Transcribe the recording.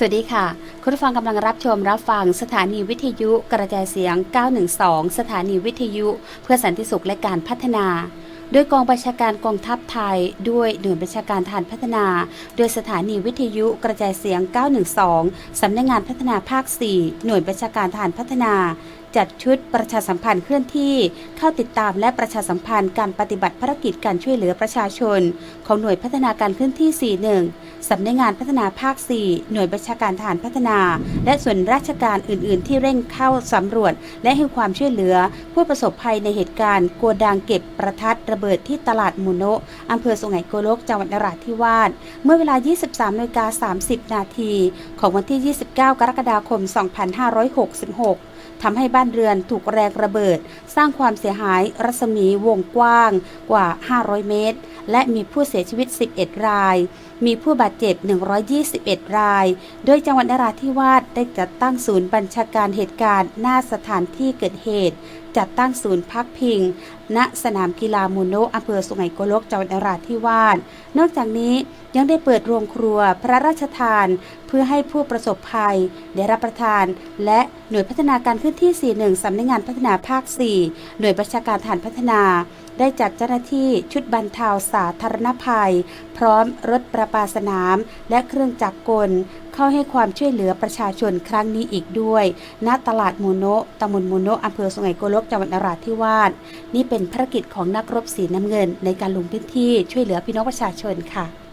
สวัสดีค่ะ คุณผู้ฟังกำลังรับชมรับฟังสถานีวิทยุกระจายเสียง 912 สถานีวิทยุ เพื่อสันติสุขและการพัฒนา โดยกองบัญชาการกองทัพไทย ด้วยหน่วยบัญชาการฐานพัฒนา โดยสถานีวิทยุกระจายเสียง 912 สำนักงานพัฒนาภาค 4 หน่วยบัญชาการฐานพัฒนาจัดชุดประชาสัมพันธ์เคลื่อนที่เข้าติดตามและประชาสัมพันธ์การปฏิบัติภารกิจการช่วยเหลือประชาชน ของหน่วยพัฒนาการเคลื่อนที่ 41 สำนักงานพัฒนาภาค 4 หน่วยบัญชาการทหารพัฒนา และส่วนราชการอื่น ๆ ที่เร่งเข้าสำรวจ และให้ความช่วยเหลือ ผู้ประสบภัยในเหตุการณ์โกดังเก็บประทัดระเบิดที่ตลาดมูโนะอำเภอสุไหงโกลกจังหวัดนราธิวาสเมื่อเวลา 23นาฬิกา30 นาทีของวันที่ 29 กรกฎาคม 2566 ทำให้บ้านเรือนถูกแรงระเบิด สร้างความเสียหายรัศมีวงกว้างกว่า 500 เมตร และมีผู้เสียชีวิต 11 ราย มีผู้บาดเจ็บ 121 ราย โดยจังหวัดนราธิวาสได้จัดตั้งศูนย์บัญชาการเหตุการณ์หน้าสถานที่เกิดเหตุ จัดตั้งศูนย์พักพิง ณ สนามกีฬามูโนะอำเภอสุไหงโกลกจังหวัดนราธิวาส นอกจากนี้ยังได้เปิดโรงครัวพระราชทาน เพื่อให้ผู้ประสบภัย ได้รับประทาน และหน่วยพัฒนาการการขึ้นที่ 41 สำนักงานพัฒนาภาค 4 หน่วยประชาการฐานพัฒนา ได้จัดเจ้าหน้าที่ชุดบรรเทาสาธารณภัย พร้อมรถประปาสนาม และเครื่องจักรกล เข้าให้ความช่วยเหลือประชาชนครั้งนี้อีกด้วย ณ ตลาดมูโนะตำบลมูโนะอำเภอสุไหงโกลกจังหวัดนราธิวาส นี่เป็นภารกิจของนักรบสีน้ำเงิน ในการลงพื้นที่ช่วยเหลือพี่น้องประชาชนค่ะ